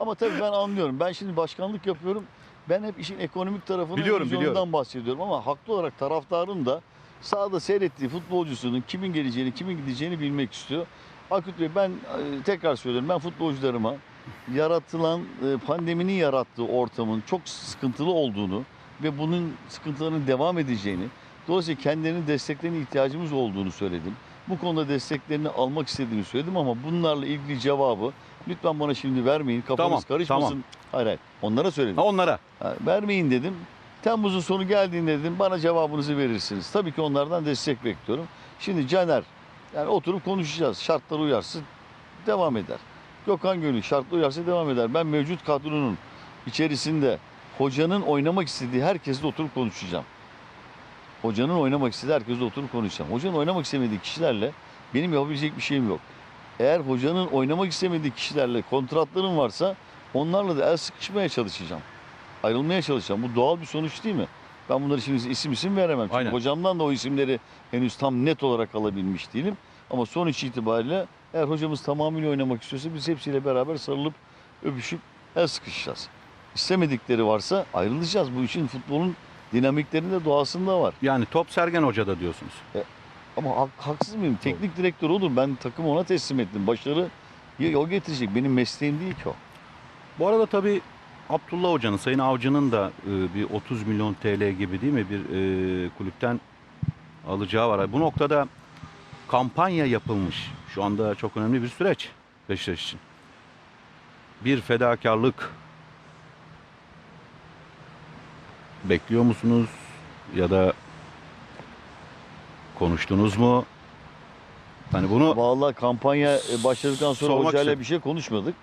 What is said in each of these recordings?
Ama tabii ben anlıyorum. Ben şimdi başkanlık yapıyorum. Ben hep işin ekonomik tarafının Biliyorum, biliyorum. bahsediyorum. Ama haklı olarak taraftarın da sahada seyrettiği futbolcusunun kimin geleceğini, kimin gideceğini bilmek istiyor. Akut Bey ben e, tekrar söylüyorum. Ben futbolcularıma yaratılan e, pandeminin yarattığı ortamın çok sıkıntılı olduğunu ve bunun sıkıntılarının devam edeceğini, dolayısıyla kendilerinin desteklerine ihtiyacımız olduğunu söyledim. Bu konuda desteklerini almak istediğimi söyledim ama bunlarla ilgili cevabı lütfen bana şimdi vermeyin. Kafanız Tamam, karışmasın. tamam. Hayır hayır. Onlara söyledim. Ha, onlara. Ha, vermeyin dedim. Temmuz'un sonu geldiğinde dedim bana cevabınızı verirsiniz. Tabii ki onlardan destek bekliyorum. Şimdi Caner yani oturup konuşacağız. Şartlar uyarsa devam eder. Gökhan Gönül şartlar uyarsa devam eder. Ben mevcut kadronun içerisinde hocanın oynamak istediği herkesle oturup konuşacağım. Hocanın oynamak istediği herkesle oturup konuşacağım. Hocanın oynamak istemediği kişilerle benim yapabilecek bir şeyim yok. Eğer hocanın oynamak istemediği kişilerle kontratlarım varsa onlarla da el sıkışmaya çalışacağım ayrılmaya çalışacağım. Bu doğal bir sonuç değil mi? Ben bunları şimdi isim isim veremem. Çünkü Aynen. hocamdan da o isimleri henüz tam net olarak alabilmiş değilim. Ama sonuç itibariyle eğer hocamız tamamıyla oynamak istiyorsa biz hepsiyle beraber sarılıp öpüşüp el sıkışacağız. İstemedikleri varsa ayrılacağız. Bu işin futbolun dinamiklerinde doğasında var. Yani top Sergen Hoca'da diyorsunuz. Ama hak- haksız mıyım? Teknik direktör olur. Ben takımı ona teslim ettim. Başarı ya o getirecek. Benim mesleğim değil ki o. Bu arada tabii Abdullah Hoca'nın, Sayın Avcı'nın da e, bir 30 milyon TL gibi değil mi bir e, kulüpten alacağı var. Bu noktada kampanya yapılmış. Şu anda çok önemli bir süreç Beşiktaş için. Bir fedakarlık bekliyor musunuz? Ya da konuştunuz mu? Hani bunu Vallahi kampanya e, başladıktan sonra Sormak hocayla istedim. bir şey konuşmadık.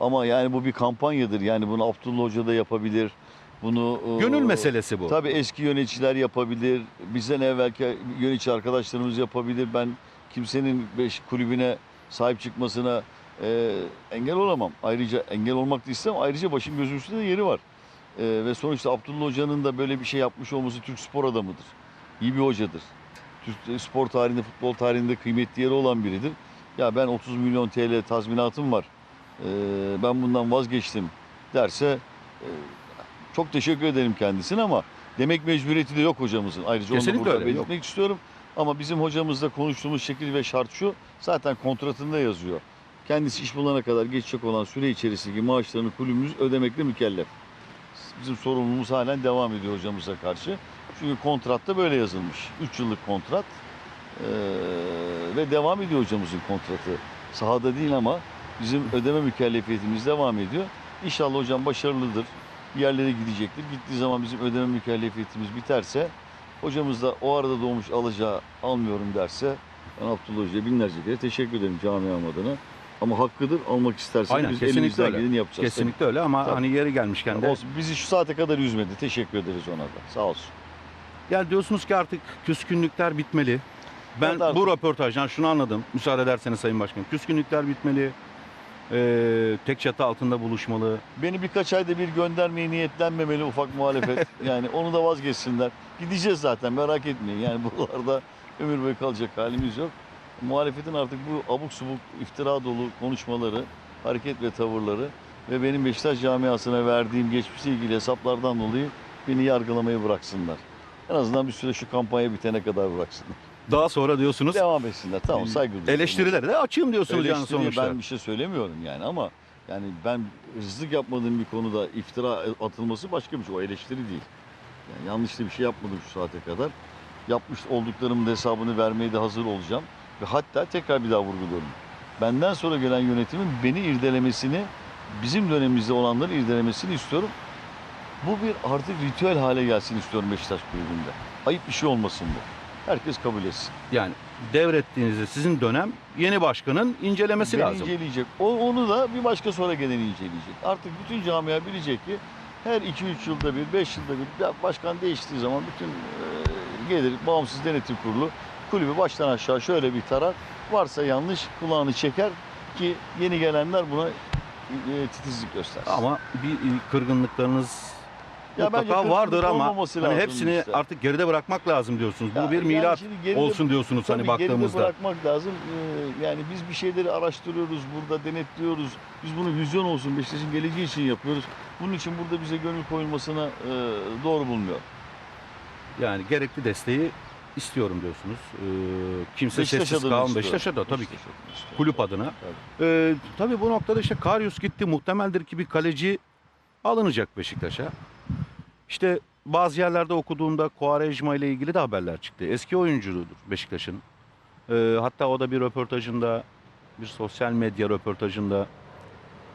Ama yani bu bir kampanyadır. Yani bunu Abdullah Hoca da yapabilir. Bunu e, gönül meselesi bu. Tabii eski yöneticiler yapabilir. Bizden evvelki yönetici arkadaşlarımız yapabilir. Ben kimsenin beş kulübüne sahip çıkmasına e, engel olamam. Ayrıca engel olmak da istemem. Ayrıca başım gözüm üstünde de yeri var. E, ve sonuçta Abdullah Hoca'nın da böyle bir şey yapmış olması Türk spor adamıdır. İyi bir hocadır. Türk spor tarihinde, futbol tarihinde kıymetli yeri olan biridir. Ya ben 30 milyon TL tazminatım var. e, ben bundan vazgeçtim derse e, çok teşekkür ederim kendisine ama demek mecburiyeti de yok hocamızın. Ayrıca onu da Kesinlikle burada öyle, yok. belirtmek istiyorum. Ama bizim hocamızla konuştuğumuz şekil ve şart şu. Zaten kontratında yazıyor. Kendisi iş bulana kadar geçecek olan süre içerisindeki maaşlarını kulübümüz ödemekle mükellef. Bizim sorumluluğumuz halen devam ediyor hocamıza karşı. Çünkü kontratta böyle yazılmış. 3 yıllık kontrat. Ee, ve devam ediyor hocamızın kontratı. Sahada değil ama bizim ödeme mükellefiyetimiz devam ediyor. İnşallah hocam başarılıdır. Bir yerlere gidecektir. Gittiği zaman bizim ödeme mükellefiyetimiz biterse hocamız da o arada doğmuş alacağı almıyorum derse ben Abdullah Hoca'ya binlerce kere teşekkür ederim camiam adına. Ama hakkıdır almak isterse Aynen, biz elimizden öyle. geleni yapacağız. Kesinlikle öyle ama Tabii. hani yeri gelmişken de Olsun. Bizi şu saate kadar üzmedi. Teşekkür ederiz ona da. Sağ olsun. Yani diyorsunuz ki artık küskünlükler bitmeli. Ben Evet, bu röportajdan şunu anladım. Müsaade ederseniz Sayın Başkanım. Küskünlükler bitmeli. Ee, tek çatı altında buluşmalı. Beni birkaç ayda bir göndermeye niyetlenmemeli ufak muhalefet. yani onu da vazgeçsinler. Gideceğiz zaten merak etmeyin. Yani buralarda ömür boyu kalacak halimiz yok. Muhalefetin artık bu abuk subuk iftira dolu konuşmaları, hareket ve tavırları ve benim Beşiktaş camiasına verdiğim geçmişle ilgili hesaplardan dolayı beni yargılamayı bıraksınlar. En azından bir süre şu kampanya bitene kadar bıraksınlar. Daha sonra diyorsunuz Devam etsinler. Tamam saygı duyuyorum. eleştirilere de açığım diyorsunuz yani Eleştiriye sonuçta. ben bir şey söylemiyorum yani ama yani ben hırsızlık yapmadığım bir konuda iftira atılması başka bir şey. O eleştiri değil. Yani yanlış da bir şey yapmadım şu saate kadar. Yapmış olduklarımın hesabını vermeye de hazır olacağım. Ve hatta tekrar bir daha vurguluyorum. Benden sonra gelen yönetimin beni irdelemesini, bizim dönemimizde olanları irdelemesini istiyorum. Bu bir artık ritüel hale gelsin istiyorum Beşiktaş kulübünde. Ayıp bir şey olmasın bu. Herkes kabul etsin. Yani devrettiğinizde sizin dönem yeni başkanın incelemesi Beni lazım. inceleyecek. O, onu da bir başka sonra gelen inceleyecek. Artık bütün camia bilecek ki her 2-3 yılda bir, 5 yılda bir başkan değiştiği zaman bütün e, gelir bağımsız denetim kurulu kulübü baştan aşağı şöyle bir tarar. Varsa yanlış kulağını çeker ki yeni gelenler buna e, titizlik göstersin. Ama bir kırgınlıklarınız Ya bence mutlaka vardır ama hani hepsini işte. artık geride bırakmak lazım diyorsunuz. Bu Ya- bir yani milat şimdi geride- olsun diyorsunuz hani geride baktığımızda. bırakmak lazım. Ee, yani biz bir şeyleri araştırıyoruz, burada denetliyoruz. Biz bunu vizyon olsun, Beşiktaş'ın geleceği için yapıyoruz. Bunun için burada bize gönül koyulmasına e, doğru bulmuyor. Yani gerekli desteği istiyorum diyorsunuz. Ee, kimse Beşiktaş sessiz kalın. Beşiktaş'a da tabii ki. Beşiktaş adına istiyorum. Kulüp adına. Tabii. Ee, tabii bu noktada işte Karius gitti. Muhtemeldir ki bir kaleci alınacak Beşiktaş'a. İşte bazı yerlerde okuduğumda Quaresma ile ilgili de haberler çıktı. Eski oyuncudur Beşiktaş'ın. Ee, hatta o da bir röportajında, bir sosyal medya röportajında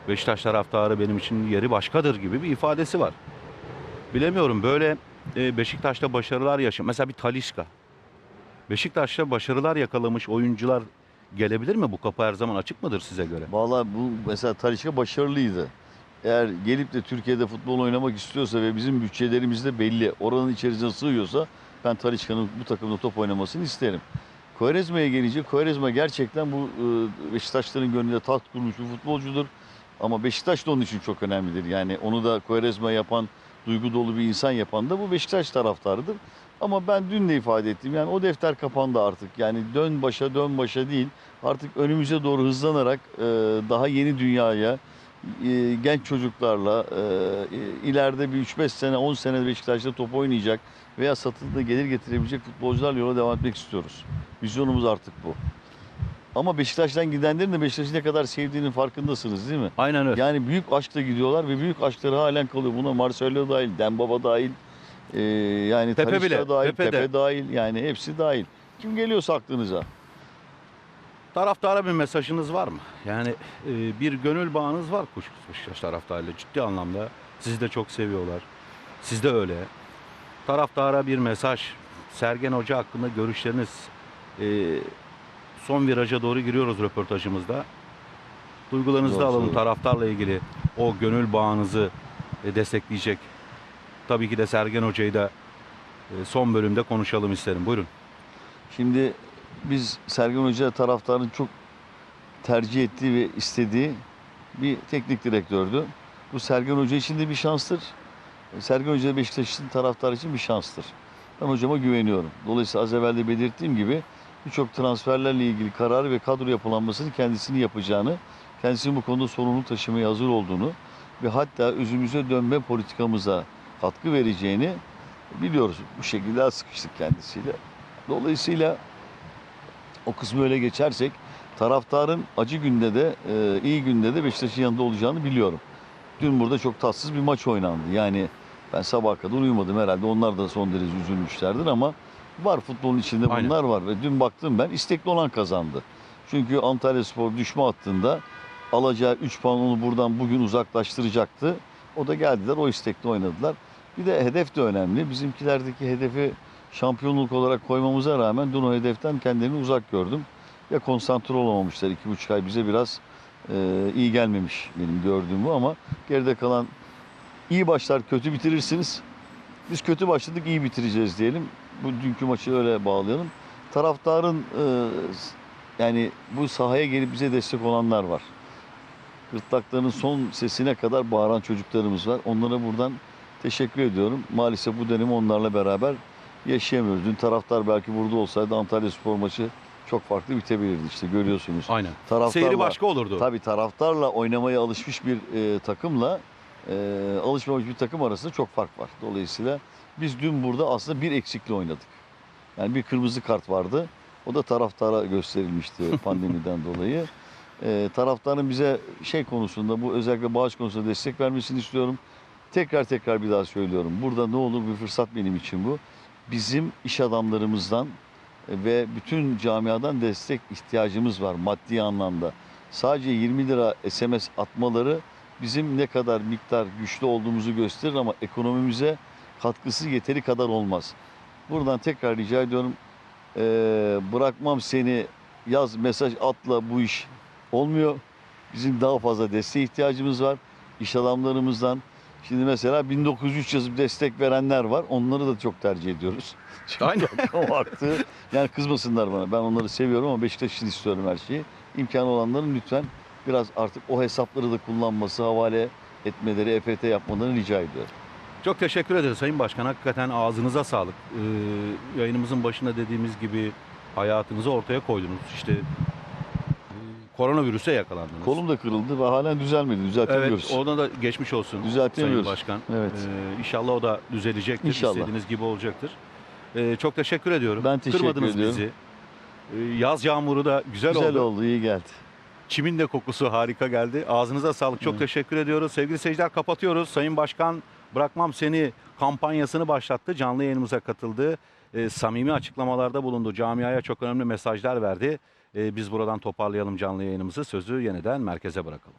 Beşiktaş taraftarı benim için yeri başkadır gibi bir ifadesi var. Bilemiyorum böyle e, Beşiktaş'ta başarılar yaşam. Mesela bir Talisca. Beşiktaş'ta başarılar yakalamış oyuncular gelebilir mi? Bu kapı her zaman açık mıdır size göre? Vallahi bu mesela Talişka başarılıydı. Eğer gelip de Türkiye'de futbol oynamak istiyorsa ve bizim bütçelerimiz de belli, oranın içerisine sığıyorsa ben Talişka'nın bu takımda top oynamasını isterim. Kovarezma'ya gelince Kovarezma gerçekten bu e, Beşiktaşların gönlünde taht kurmuş bir futbolcudur. Ama Beşiktaş da onun için çok önemlidir. Yani onu da Kovarezma yapan, duygu dolu bir insan yapan da bu Beşiktaş taraftarıdır. Ama ben dün de ifade ettim. Yani o defter kapandı artık. Yani dön başa dön başa değil. Artık önümüze doğru hızlanarak e, daha yeni dünyaya e, genç çocuklarla e, e, ileride bir 3-5 sene 10 sene Beşiktaş'ta top oynayacak veya satıldığı gelir getirebilecek futbolcularla yola devam etmek istiyoruz. Vizyonumuz artık bu. Ama Beşiktaş'tan gidenlerin de Beşiktaş'ı ne kadar sevdiğinin farkındasınız değil mi? Aynen öyle. Yani büyük aşkla gidiyorlar ve büyük aşkları halen kalıyor. Buna Marcelo dahil, Dembaba dahil, e, yani Pepe Talisca bile, dahil, Pepe de. Pepe dahil yani hepsi dahil. Kim geliyorsa aklınıza. Taraftara bir mesajınız var mı? Yani e, bir gönül bağınız var kuşkusuz Beşiktaş taraftarıyla ciddi anlamda. Sizi de çok seviyorlar. Siz de öyle. Taraftara bir mesaj. Sergen Hoca hakkında görüşleriniz. E, son viraja doğru giriyoruz röportajımızda. Duygularınızı da alalım taraftarla ilgili. O gönül bağınızı e, destekleyecek. Tabii ki de Sergen Hoca'yı da e, son bölümde konuşalım isterim. Buyurun. Şimdi biz Sergen Hoca taraftarın çok tercih ettiği ve istediği bir teknik direktördü. Bu Sergen Hoca için de bir şanstır. Sergen Hoca da Beşiktaş için bir şanstır. Ben hocama güveniyorum. Dolayısıyla az evvel de belirttiğim gibi birçok transferlerle ilgili kararı ve kadro yapılanmasını kendisini yapacağını, kendisinin bu konuda sorumluluk taşımaya hazır olduğunu ve hatta özümüze dönme politikamıza katkı vereceğini biliyoruz. Bu şekilde sıkıştık kendisiyle. Dolayısıyla o kısmı öyle geçersek taraftarın acı günde de e, iyi günde de Beşiktaş'ın yanında olacağını biliyorum. Dün burada çok tatsız bir maç oynandı. Yani ben sabaha kadar uyumadım herhalde. Onlar da son derece üzülmüşlerdir ama var futbolun içinde Aynen. bunlar var. Ve dün baktım ben istekli olan kazandı. Çünkü Antalya Spor düşme hattında alacağı 3 puan onu buradan bugün uzaklaştıracaktı. O da geldiler o istekli oynadılar. Bir de hedef de önemli. Bizimkilerdeki hedefi şampiyonluk olarak koymamıza rağmen dün o hedeften kendilerini uzak gördüm. Ya konsantre olamamışlar iki buçuk ay bize biraz e, iyi gelmemiş benim gördüğüm bu ama geride kalan iyi başlar kötü bitirirsiniz. Biz kötü başladık iyi bitireceğiz diyelim. Bu dünkü maçı öyle bağlayalım. Taraftarın e, yani bu sahaya gelip bize destek olanlar var. Gırtlaklarının son sesine kadar bağıran çocuklarımız var. Onlara buradan teşekkür ediyorum. Maalesef bu dönemi onlarla beraber yaşayamıyoruz. Dün taraftar belki burada olsaydı Antalya Spor maçı çok farklı bitebilirdi işte görüyorsunuz. Aynen. Taraftarla, Seyri başka olurdu. Tabii taraftarla oynamaya alışmış bir e, takımla e, alışmamış bir takım arasında çok fark var. Dolayısıyla biz dün burada aslında bir eksikle oynadık. Yani bir kırmızı kart vardı. O da taraftara gösterilmişti pandemiden dolayı. E, taraftarın bize şey konusunda bu özellikle bağış konusunda destek vermesini istiyorum. Tekrar tekrar bir daha söylüyorum. Burada ne olur bir fırsat benim için bu. Bizim iş adamlarımızdan ve bütün camiadan destek ihtiyacımız var maddi anlamda. Sadece 20 lira SMS atmaları bizim ne kadar miktar güçlü olduğumuzu gösterir ama ekonomimize katkısı yeteri kadar olmaz. Buradan tekrar rica ediyorum eee, bırakmam seni yaz mesaj atla bu iş olmuyor. Bizim daha fazla desteğe ihtiyacımız var. İş adamlarımızdan. Şimdi mesela 1903 yazıp destek verenler var. Onları da çok tercih ediyoruz. Çünkü Aynen. arttı. Yani kızmasınlar bana. Ben onları seviyorum ama Beşiktaş için istiyorum her şeyi. İmkanı olanların lütfen biraz artık o hesapları da kullanması, havale etmeleri, EFT yapmalarını rica ediyorum. Çok teşekkür ederiz Sayın Başkan. Hakikaten ağzınıza sağlık. Ee, yayınımızın başında dediğimiz gibi hayatınızı ortaya koydunuz. İşte koronavirüse yakalandınız. Kolum da kırıldı ve halen düzelmedi. Düzeltemiyoruz. Evet, ona da geçmiş olsun Düzeltemiyoruz. Sayın Başkan. Evet. Ee, inşallah o da düzelecektir. İnşallah. İstediğiniz gibi olacaktır. Ee, çok teşekkür ediyorum. Ben teşekkür Kırmadınız ediyorum. bizi. Ee, yaz yağmuru da güzel, Güzel oldu. oldu, iyi geldi. Çimin de kokusu harika geldi. Ağzınıza sağlık. Çok Evet. teşekkür ediyoruz. Sevgili seyirciler kapatıyoruz. Sayın Başkan Bırakmam Seni kampanyasını başlattı. Canlı yayınımıza katıldı. Ee, samimi açıklamalarda bulundu. Camiaya çok önemli mesajlar verdi. Ee, biz buradan toparlayalım canlı yayınımızı. Sözü yeniden merkeze bırakalım.